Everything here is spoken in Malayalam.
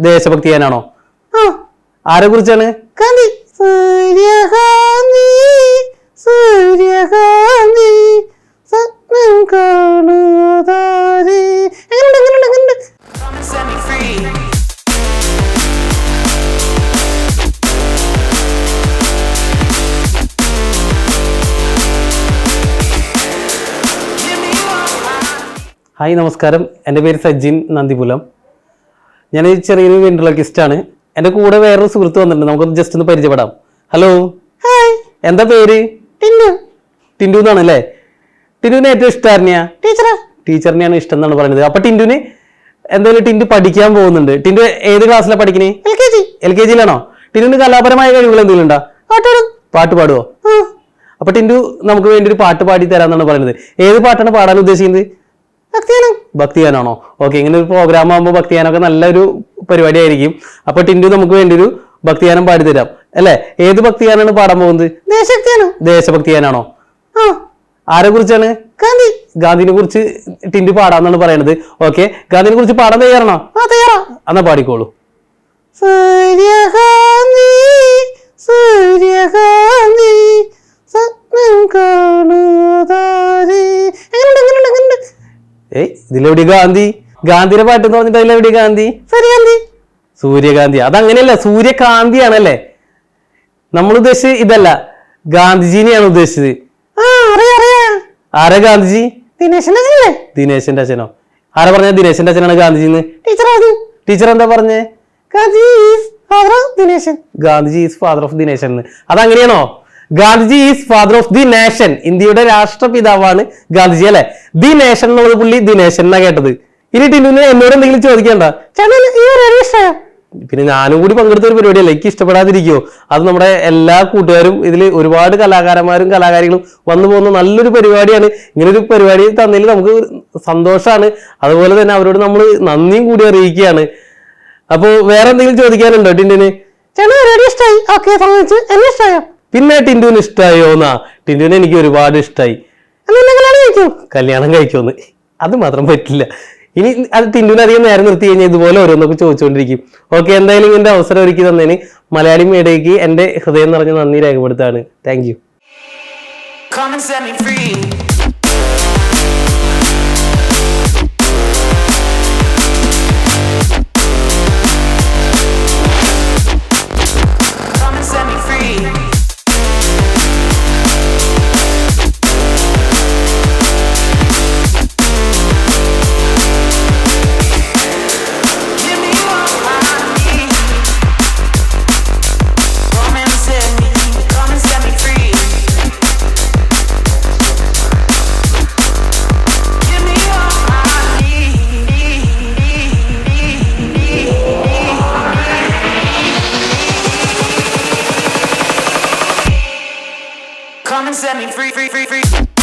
ദേശഭക്തി ഗാനാണോ ആ ആരെ കുറിച്ചാണ്? ഗാന്ധി സൂര്യകാന്തി സൂര്യകാന്തി സ്വപ്നം കാണാതാരെ എങ്ങനെയുണ്ട് എങ്ങനെയുണ്ട് എങ്ങനെയുണ്ട്. ഹായ് നമസ്കാരം. എന്റെ പേര് സജിൻ നന്ദിപുലം. ഞാൻ ഈ ചെറിയൊരു ആണ്. എന്റെ കൂടെ വേറൊരു സുഹൃത്ത് വന്നിട്ടുണ്ട്. നമുക്കൊന്ന് ജസ്റ്റ് ഒന്ന് പരിചയപ്പെടാം. ഹലോ എന്താ പേര്? ടിന്നു. ടിൻഡു എന്നാണ് അല്ലേ? ടിൻഡുവിന് ഏറ്റവും ഇഷ്ടമായിരുന്നെയാ ടീച്ചറെ. ടീച്ചറിനെയാണ് ഇഷ്ടം എന്നാണ് പറയുന്നത്. അപ്പൊ ടിൻഡുവിന് എന്തായാലും ടിൻഡു പഠിക്കാൻ പോകുന്നുണ്ട്. ടിൻഡു ഏത് ക്ലാസ്സിലാണ് പഠിക്കണേ? L K G. L K ജിയിലാണോ? ടിൻഡുവിന് കലാപരമായ കഴിവുകൾ എന്തെങ്കിലും ഉണ്ടോ? പാട്ട് പാടുവോ? അപ്പൊ ടിൻഡു നമുക്ക് വേണ്ടി ഒരു പാട്ട് പാടി തരാന്നാണ് പറയുന്നത്. ഏത് പാട്ടാണ് പാടാൻ ഉദ്ദേശിക്കുന്നത്? ഭക്തിയാണ് ഭക്തിയാനാണോ? ഓക്കെ ഇങ്ങനെ ഒരു പ്രോഗ്രാം ആകുമ്പോൾ ഭക്തിയാനൊക്കെ നല്ലൊരു പരിപാടി ആയിരിക്കും അപ്പൊ ടിൻഡു നമുക്ക് വേണ്ടി ഒരു ഭക്തിയാനം പാടി തരാം അല്ലേ? ഏത് ഭക്തിയാനാണ് പാടാൻ പോകുന്നത്? ദേശഭക്തിയാനോ. ദേശഭക്തിയാനാണോ? ആ. ആരെ കുറിച്ചാണ്? ഗാന്ധി. ഗാന്ധിനെ കുറിച്ച് ടിൻഡു പാടാന്നാണ് പറയണത്. ഓക്കെ ഗാന്ധിനെ കുറിച്ച് പാടാൻ തയ്യാറാണോ? ആ തയ്യാറാ. എന്നാ പാടിക്കോളൂ. സൂര്യകാന്തി സൂര്യകാന്തി. ഇതിലെവിടെ ഗാന്ധി? ഗാന്ധിയുടെ പാട്ട് എന്ന് പറഞ്ഞിട്ട് അതിലെവിടെ ഗാന്ധി? സൂര്യഗാന്ധി സൂര്യകാന്തി. അതങ്ങനെയല്ല സൂര്യകാന്തിയാണല്ലേ? നമ്മൾ ഉദ്ദേശിച്ചത് ഇതല്ല. ഗാന്ധിജീനെയാണ് ഉദ്ദേശിച്ചത്. ആരാ ഗാന്ധിജി? ദിനേശന്റെ അച്ഛനല്ലേ? ദിനേശന്റെ അച്ഛനോ? ആരാ പറഞ്ഞ ദിനേശന്റെ അച്ഛനാണ് ഗാന്ധിജി ടീച്ചർ ടീച്ചർ എന്താ പറഞ്ഞേ? Gandhiji is father of Dineshan. Gandhiji is father of Dineshan എന്ന്. അതങ്ങനെയാണോ? Gandhiji is father of the nation ഇന്ത്യയുടെ രാഷ്ട്രപിതാവാണ് ഗാന്ധിജി അല്ലെ? ദി നേഷൻ എന്നുള്ളത് പുള്ളി ദി നേഷൻ എന്നാ കേട്ടത്. ഇനി ടിന്നു എന്നോട് എന്തെങ്കിലും ചോദിക്കണ്ട. പിന്നെ ഞാനും കൂടി പങ്കെടുത്ത ഒരു പരിപാടി എനിക്ക് ഇഷ്ടപ്പെടാതിരിക്കുമോ അത് നമ്മുടെ എല്ലാ കൂട്ടുകാരും ഇതിൽ ഒരുപാട് കലാകാരന്മാരും കലാകാരികളും വന്നു പോകുന്ന നല്ലൊരു പരിപാടിയാണ്. ഇങ്ങനൊരു പരിപാടി തന്നതിൽ നമുക്ക് സന്തോഷമാണ് അതുപോലെ തന്നെ അവരോട് നമ്മൾ നന്ദിയും കൂടി അറിയിക്കുകയാണ്. അപ്പോൾ വേറെ എന്തെങ്കിലും ചോദിക്കാനുണ്ടോ ടിന്നിന്? ചേട്ടൻ ഇഷ്ടമായി ഓക്കെ സംബന്ധിച്ച് എന്നെ ഇഷ്ടമായോ പിന്നെ ടിന്റുവിന് ഇഷ്ടമായോ എന്നാ? ടിന്റുവിനെ എനിക്ക് ഒരുപാട് ഇഷ്ടമായി കല്യാണം കഴിക്കൂ കല്യാണം കഴിക്കുമെന്ന് അത് മാത്രം പറ്റില്ല. ഇനി അത് ടിന്റുവിന് അധികം നേരം നിർത്തി കഴിഞ്ഞാൽ ഇതുപോലെ ഓരോന്നൊക്കെ ചോദിച്ചുകൊണ്ടിരിക്കും ഓക്കെ എന്തായാലും ഇങ്ങനെ അവസരം ഒരുക്കി തന്നതിന് മലയാളി മീഡിയയ്ക്ക് എന്റെ ഹൃദയം നിറഞ്ഞ നന്ദി രേഖപ്പെടുത്താണ് thank you set me free, free, free, free.